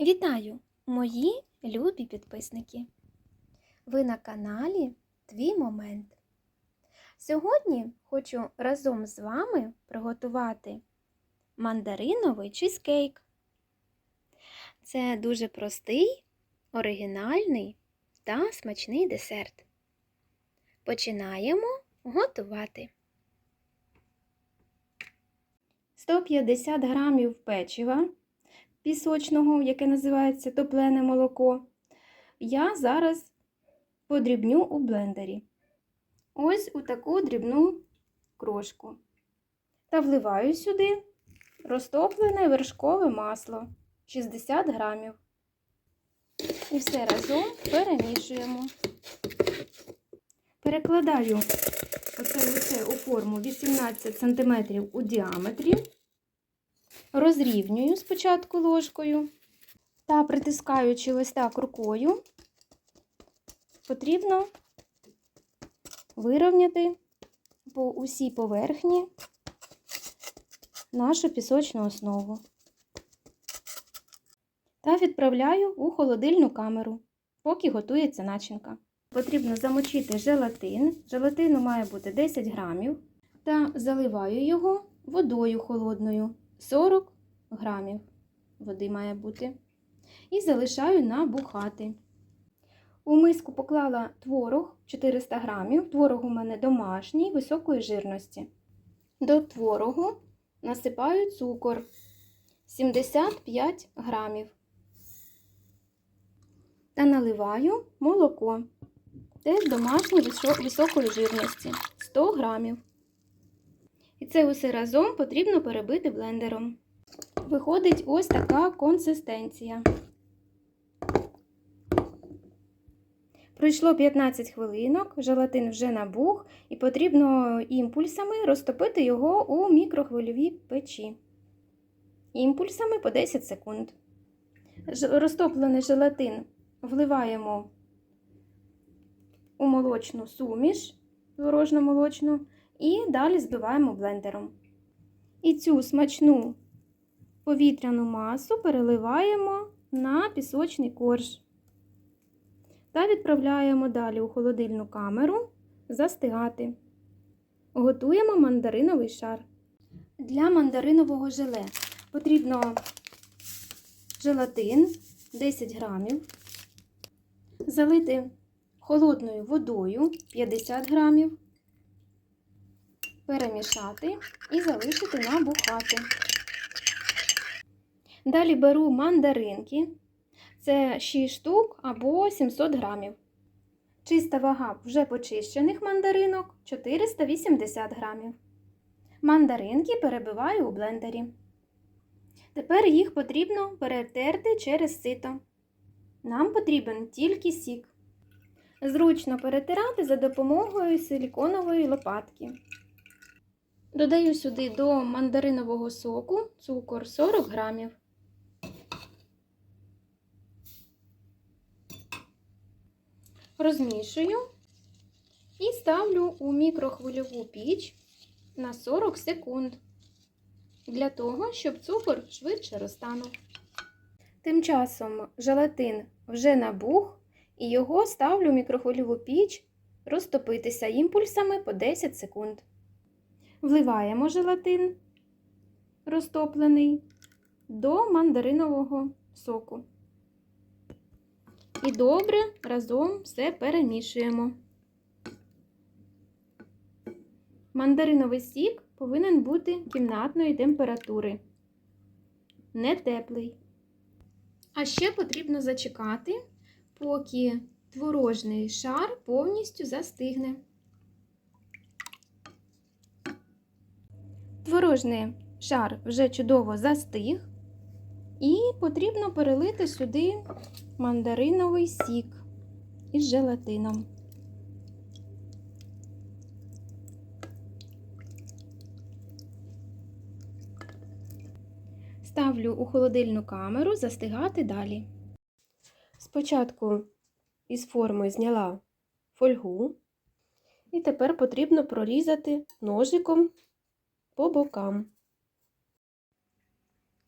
Вітаю, мої любі підписники! Ви на каналі Твій Момент. Сьогодні хочу разом з вами приготувати мандариновий чизкейк. Це дуже простий, оригінальний та смачний десерт. Починаємо готувати. 150 грамів печива пісочного, яке називається топлене молоко, я зараз подрібню у блендері. Ось у таку дрібну крошку. Та вливаю сюди розтоплене вершкове масло 60 грамів. І все разом перемішуємо. Перекладаю оце, оце у форму 18 см у діаметрі розрівнюю спочатку ложкою та притискаючи ось так рукою, потрібно вирівняти по усій поверхні нашу пісочну основу та відправляю у холодильну камеру, поки готується начинка. Потрібно замочити желатин. Желатину має бути 10 грамів, та заливаю його водою холодною. 40 грамів води має бути. І залишаю набухати. У миску поклала творог 400 грамів. Творог у мене домашній, високої жирності. До творогу насипаю цукор 75 грамів. Та наливаю молоко. Теж домашнє високої жирності 100 грамів. І це усе разом потрібно перебити блендером. Виходить ось така консистенція. Пройшло 15 хвилинок, желатин вже набух, і потрібно імпульсами розтопити його у мікрохвильовій печі. Імпульсами по 10 секунд. Розтоплений желатин вливаємо у молочну суміш, творожно-молочну, і далі збиваємо блендером. І цю смачну повітряну масу переливаємо на пісочний корж та відправляємо далі у холодильну камеру застигати. Готуємо мандариновий шар. Для мандаринового желе потрібно желатин 10 грамів, залити холодною водою 50 грамів, перемішати і залишити набухати. Далі беру мандаринки, це 6 штук або 700 грамів. Чиста вага вже почищених мандаринок 480 грамів. Мандаринки перебиваю у блендері. Тепер їх потрібно перетерти через сито. Нам потрібен тільки сік. Зручно перетирати за допомогою силіконової лопатки. Додаю сюди до мандаринового соку цукор 40 грамів. Розмішую і ставлю у мікрохвильову піч на 40 секунд для того, щоб цукор швидше розтанув. Тим часом желатин вже набух, і його ставлю в мікрохвильову піч розтопитися імпульсами по 10 секунд. Вливаємо желатин розтоплений до мандаринового соку. І добре разом все перемішуємо. Мандариновий сік повинен бути кімнатної температури, не теплий. А ще потрібно зачекати, поки творожний шар повністю застигне. Творожний шар вже чудово застиг, і потрібно перелити сюди мандариновий сік із желатином. Ставлю у холодильну камеру застигати далі. Спочатку із форми зняла фольгу, і тепер потрібно прорізати ножиком по бокам.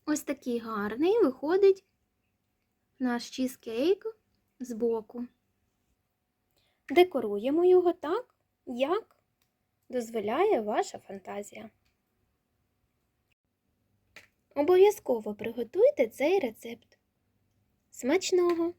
Ось такий гарний виходить наш чізкейк збоку. Декоруємо його так, як дозволяє ваша фантазія. Обов'язково приготуйте цей рецепт. Смачного!